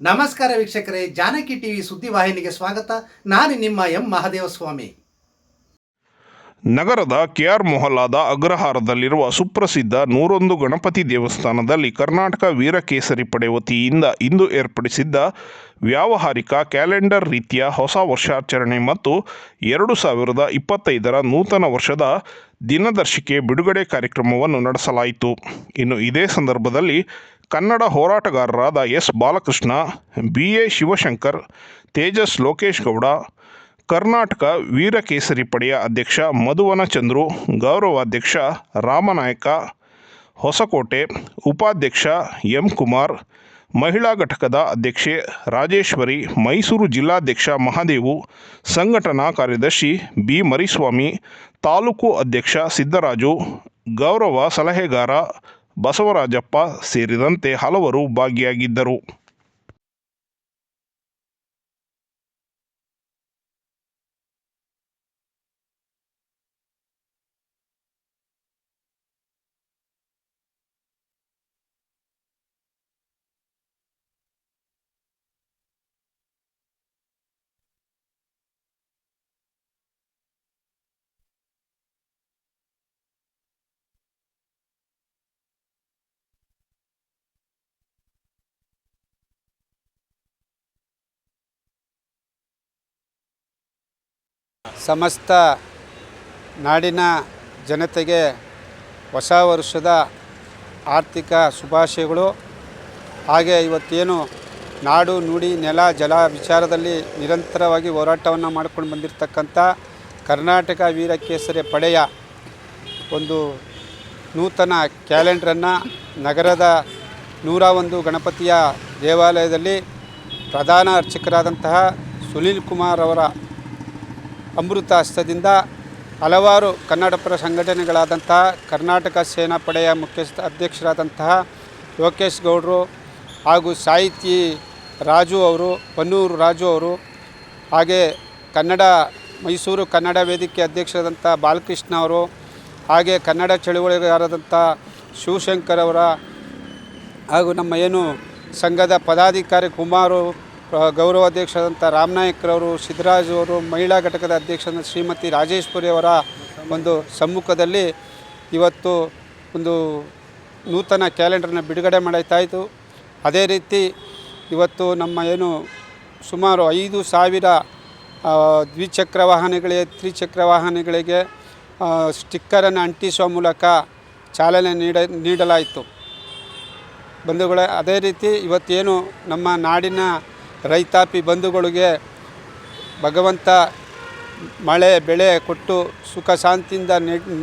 ನಮಸ್ಕಾರ ವೀಕ್ಷಕರೇ, ಜಾನಕಿ ಟಿವಿ ಸುದ್ದಿವಾಹಿನಿಗೆ ಸ್ವಾಗತ. ನಾನು ನಿಮ್ಮ ಎಂ ಮಹದೇವಸ್ವಾಮಿ. ನಗರದ ಕೆಆರ್ ಮೊಹಲ್ಲಾದ ಅಗ್ರಹಾರದಲ್ಲಿರುವ ಸುಪ್ರಸಿದ್ಧ ನೂರೊಂದು ಗಣಪತಿ ದೇವಸ್ಥಾನದಲ್ಲಿ ಕರ್ನಾಟಕ ವೀರಕೇಸರಿ ಪಡೆ ವತಿಯಿಂದ ಇಂದು ಏರ್ಪಡಿಸಿದ್ದ ವ್ಯಾವಹಾರಿಕ ಕ್ಯಾಲೆಂಡರ್ ರೀತಿಯ ಹೊಸ ವರ್ಷಾಚರಣೆ ಮತ್ತು ಎರಡು ಸಾವಿರದ ಇಪ್ಪತ್ತೈದರ ನೂತನ ವರ್ಷದ ದಿನದರ್ಶಿಕೆ ಬಿಡುಗಡೆ ಕಾರ್ಯಕ್ರಮವನ್ನು ನಡೆಸಲಾಯಿತು. ಇನ್ನು ಇದೇ ಸಂದರ್ಭದಲ್ಲಿ Kannada ಹೋರಾಟಗಾರರಾದ S. Balakrishna, B. A. Shivashankar, Tejas Lokesh Gowda, Karnataka Veerakesari ಪಡೆಯ ಅಧ್ಯಕ್ಷ ಮಧುವನ ಚಂದ್ರು, ಗೌರವಾಧ್ಯಕ್ಷ ರಾಮನಾಯಕ, ಹೊಸಕೋಟೆ ಉಪಾಧ್ಯಕ್ಷ ಎಂ. ಕುಮಾರ್, ಮಹಿಳಾ ಘಟಕದ ಅಧ್ಯಕ್ಷೆ ರಾಜೇಶ್ವರಿ, ಮೈಸೂರು ಜಿಲ್ಲಾಧ್ಯಕ್ಷ ಮಹಾದೇವು, ಸಂಘಟನಾ ಕಾರ್ಯದರ್ಶಿ ಬಿ. ಮರಿಸ್ವಾಮಿ, ತಾಲೂಕು ಅಧ್ಯಕ್ಷ ಸಿದ್ದರಾಜು, ಗೌರವ ಸಲಹೆಗಾರ ಬಸವರಾಜಪ್ಪ ಸೇರಿದಂತೆ ಹಲವರು ಭಾಗಿಯಾಗಿದ್ದರು. ಸಮಸ್ತ ನಾಡಿನ ಜನತೆಗೆ ಹೊಸ ವರ್ಷದ ಆರ್ಥಿಕ ಶುಭಾಶಯಗಳು. ಹಾಗೆ ಇವತ್ತೇನು ನಾಡು ನುಡಿ ನೆಲ ಜಲ ವಿಚಾರದಲ್ಲಿ ನಿರಂತರವಾಗಿ ಹೋರಾಟವನ್ನು ಮಾಡಿಕೊಂಡು ಬಂದಿರತಕ್ಕಂಥ ಕರ್ನಾಟಕ ವೀರಕೇಸರಿ ಪಡೆಯ ಒಂದು ನೂತನ ಕ್ಯಾಲೆಂಡ್ರನ್ನು ನಗರದ ನೂರ ಒಂದು ಗಣಪತಿಯ ದೇವಾಲಯದಲ್ಲಿ ಪ್ರಧಾನ ಅರ್ಚಕರಾದಂತಹ ಸುನೀಲ್ ಕುಮಾರ್ ಅವರ ಅಮೃತ ಹಸ್ತದಿಂದ ಹಲವಾರು ಕನ್ನಡಪರ ಸಂಘಟನೆಗಳಾದಂತಹ ಕರ್ನಾಟಕ ಸೇನಾ ಪಡೆಯ ಮುಖ್ಯಸ್ಥ ಅಧ್ಯಕ್ಷರಾದಂತಹ ಲೋಕೇಶ್ ಗೌಡರು ಹಾಗೂ ಸಾಹಿತಿ ರಾಜು ಅವರು, ಪನ್ನೂರು ರಾಜು ಅವರು, ಹಾಗೆ ಕನ್ನಡ, ಮೈಸೂರು ಕನ್ನಡ ವೇದಿಕೆ ಅಧ್ಯಕ್ಷರಾದಂಥ ಬಾಲಕೃಷ್ಣ ಅವರು, ಹಾಗೆ ಕನ್ನಡ ಚಳುವಳಿಗಾರದಂಥ ಶಿವಶಂಕರ್ ಅವರ ಹಾಗೂ ನಮ್ಮ ಏನು ಸಂಘದ ಪದಾಧಿಕಾರಿ ಕುಮಾರು ಗೌರವಾಧ್ಯಕ್ಷರಾದಂಥ ರಾಮನಾಯಕ್ರವರು ಸಿದ್ದರಾಜ್ ಅವರು, ಮಹಿಳಾ ಘಟಕದ ಅಧ್ಯಕ್ಷರಾದ ಶ್ರೀಮತಿ ರಾಜೇಶ್ವರಿ ಅವರ ಒಂದು ಸಮ್ಮುಖದಲ್ಲಿ ಇವತ್ತು ಒಂದು ನೂತನ ಕ್ಯಾಲೆಂಡರ್ನ ಬಿಡುಗಡೆ ಮಾಡಾಯ್ತಾಯಿತು. ಅದೇ ರೀತಿ ಇವತ್ತು ನಮ್ಮ ಏನು ಸುಮಾರು ಐದು ಸಾವಿರ ದ್ವಿಚಕ್ರ ವಾಹನಗಳಿಗೆ, ತ್ರಿಚಕ್ರ ವಾಹನಗಳಿಗೆ ಸ್ಟಿಕ್ಕರನ್ನು ಅಂಟಿಸುವ ಮೂಲಕ ಚಾಲನೆ ನೀಡ, ನೀಡಲಾಯಿತು. ಬಂಧುಗಳೇ, ಅದೇ ರೀತಿ ಇವತ್ತೇನು ನಮ್ಮ ನಾಡಿನ ರೈತಾಪಿ ಬಂಧುಗಳಿಗೆ ಭಗವಂತ ಮಳೆ, ಬೆಳೆ ಕೊಟ್ಟು ಸುಖ, ಶಾಂತಿಯಿಂದ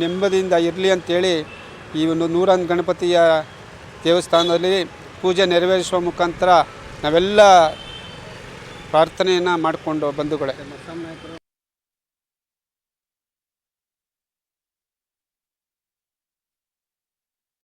ನೆಮ್ಮದಿಯಿಂದ ಇರಲಿ ಅಂತೇಳಿ ಈ ಒಂದು ನೂರನ್ ಗಣಪತಿಯ ದೇವಸ್ಥಾನದಲ್ಲಿ ಪೂಜೆ ನೆರವೇರಿಸುವ ಮುಖಾಂತರ ನಾವೆಲ್ಲ ಪ್ರಾರ್ಥನೆಯನ್ನು ಮಾಡಿಕೊಂಡು ಬಂಧುಗಳೇ.